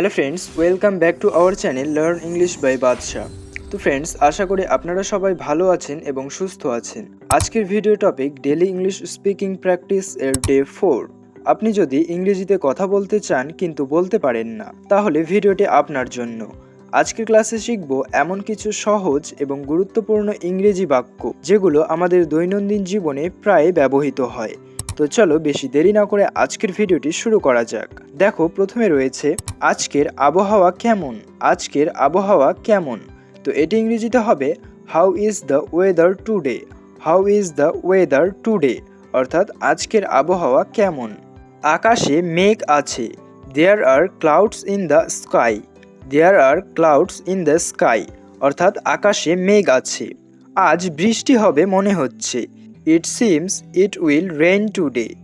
Hello friends welcome back to our channel learn English by Badshah তো friends আশা করি আপনারা সবাই ভালো আছেন এবং সুস্থ আছেন। আজকের video topic daily English speaking practice এর ডে ফোর আপনি যদি ইংরেজিতে কথা বলতে চান, কিন্তু বলতে পারেন না, তাহলে ভিডিওটি আপনার জন্য। আজকের ক্লাসে শিখব এমন কিছু সহজ এবং গুরুত্বপূর্ণ ইংরেজি বাক্য, যেগুলো আমাদের দৈনন্দিন জীবনে প্রায় ব্যবহৃত হয়। তো চলো বেশি দেরি না করে আজকের ভিডিওটি শুরু করা যাক। দেখো, প্রথমে রয়েছে, আজকের আবহাওয়া কেমন? আজকের আবহাওয়া কেমন? তো এটি ইংরেজিতে হবে how is the weather today how is the weather today অর্থাৎ আজকের আবহাওয়া কেমন? আকাশে মেঘ আছে। There are clouds in the sky there are clouds in the sky অর্থাৎ আকাশে মেঘ আছে। আজ বৃষ্টি হবে মনে হচ্ছে। It seems it will rain today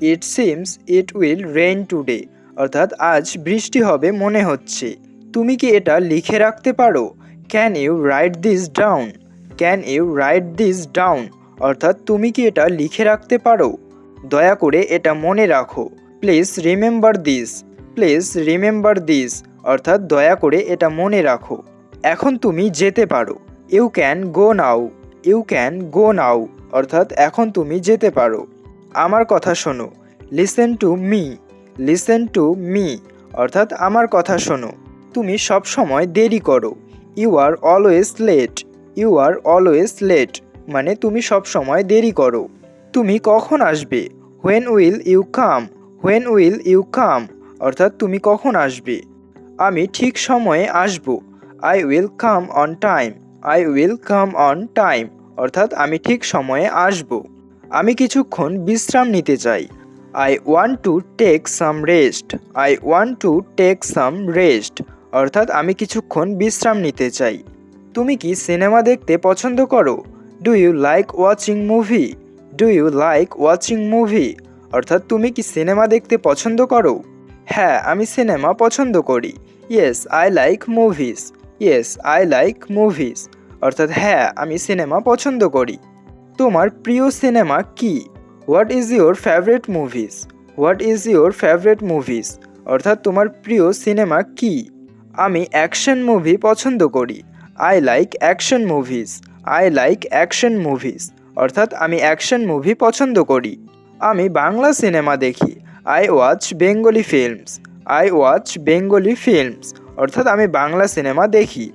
it seems it will rain today অর্থাৎ আজ বৃষ্টি হবে মনে হচ্ছে। তুমি কি এটা লিখে রাখতে পারো? Can you write this down can you write this down অর্থাৎ তুমি কি এটা লিখে রাখতে পারো? দয়া করে এটা মনে রাখো। Please remember this please remember this অর্থাৎ দয়া করে এটা মনে রাখো। এখন তুমি যেতে পারো। You can go now you can go now অর্থাৎ এখন তুমি যেতে পারো। আমার কথা শোনো। Listen to me listen to me অর্থাৎ আমার কথা শোনো। তুমি সব সময় দেরি করো। You are always late you are always late মানে তুমি সব সময় দেরি করো। তুমি কখন আসবে? When will you come when will you come অর্থাৎ তুমি কখন আসবে? আমি ঠিক সময়ে আসব। I will come on time I will come on time অর্থাৎ আমি ঠিক সময়ে আসব। আমি কিছুক্ষণ বিশ্রাম নিতে চাই। I want to take some rest I want to take some rest অর্থাৎ আমি কিছুক্ষণ বিশ্রাম নিতে চাই। তুমি কি সিনেমা দেখতে পছন্দ করো? Do you like watching movie do you like watching movie অর্থাৎ তুমি কি সিনেমা দেখতে পছন্দ করো? হ্যাঁ আমি সিনেমা পছন্দ করি। Yes I like movies yes I like movies অর্থাৎ হ্যাঁ আমি সিনেমা পছন্দ করি। তোমার প্রিয় সিনেমা কি? What is your favourite movies what is your favourite movies অর্থাৎ তোমার প্রিয় সিনেমা কি? আমি অ্যাকশন মুভি পছন্দ করি। I like action movies I like action movies অর্থাৎ আমি অ্যাকশন মুভি পছন্দ করি। আমি বাংলা সিনেমা দেখি। I watch Bengali films I watch Bengali films অর্থাৎ আমি বাংলা সিনেমা দেখি।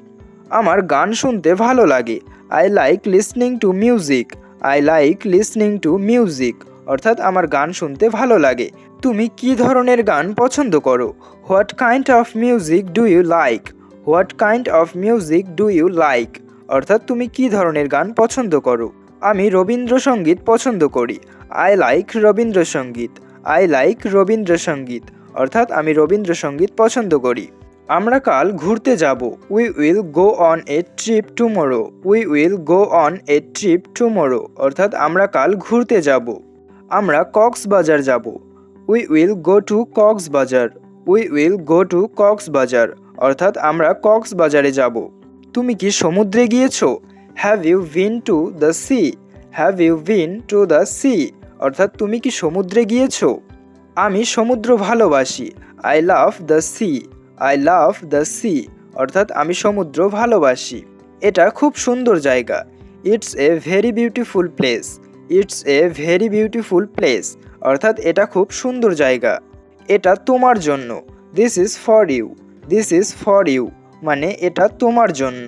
আমার গান শুনতে ভালো লাগে। I like listening to music I like listening to music অর্থাৎ আমার গান শুনতে ভালো লাগে। তুমি কি ধরনের গান পছন্দ করো? What kind of music do you like what kind of music do you like অর্থাৎ তুমি কি ধরনের গান পছন্দ করো? আমি রবীন্দ্রসঙ্গীত পছন্দ করি। I like Rabindrasangeet. I like Rabindrasangeet. অর্থাৎ আমি রবীন্দ্রসঙ্গীত পছন্দ করি। আমরা কাল ঘুরতে যাব। We will go on a trip tomorrow we will go on a trip tomorrow অর্থাৎ আমরা কাল ঘুরতে যাব। আমরা কক্সবাজার যাব। We will go to Cox's Bazar. We will go to Cox's Bazar. অর্থাৎ আমরা কক্সবাজারে যাব। তুমি কি সমুদ্রে গিয়েছো? Have you been to the sea have you been to the sea অর্থাৎ তুমি কি সমুদ্রে গিয়েছো? আমি সমুদ্র ভালোবাসি। I love the sea I love the sea অর্থাৎ আমি সমুদ্র ভালোবাসি। এটা খুব সুন্দর জায়গা। It's a very beautiful place it's a very beautiful place অর্থাৎ এটা খুব সুন্দর জায়গা। এটা তোমার জন্য। This is for you this is for you মানে এটা তোমার জন্য।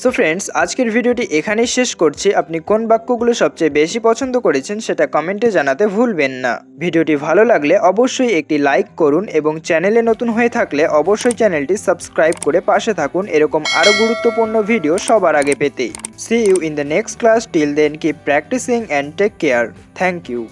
সো ফ্রেন্ডস আজকের ভিডিওটি এখানেই শেষ করছি। আপনি কোন বাক্যগুলো সবচেয়ে বেশি পছন্দ করেছেন সেটা কমেন্টে জানাতে ভুলবেন না। ভিডিওটি ভালো লাগলে অবশ্যই একটি লাইক করুন এবং চ্যানেলে নতুন হয়ে থাকলে অবশ্যই চ্যানেলটি সাবস্ক্রাইব করে পাশে থাকুন। এরকম আরও গুরুত্বপূর্ণ ভিডিও সবার আগে পেতে। See you in the next class till then keep practising and take care thank you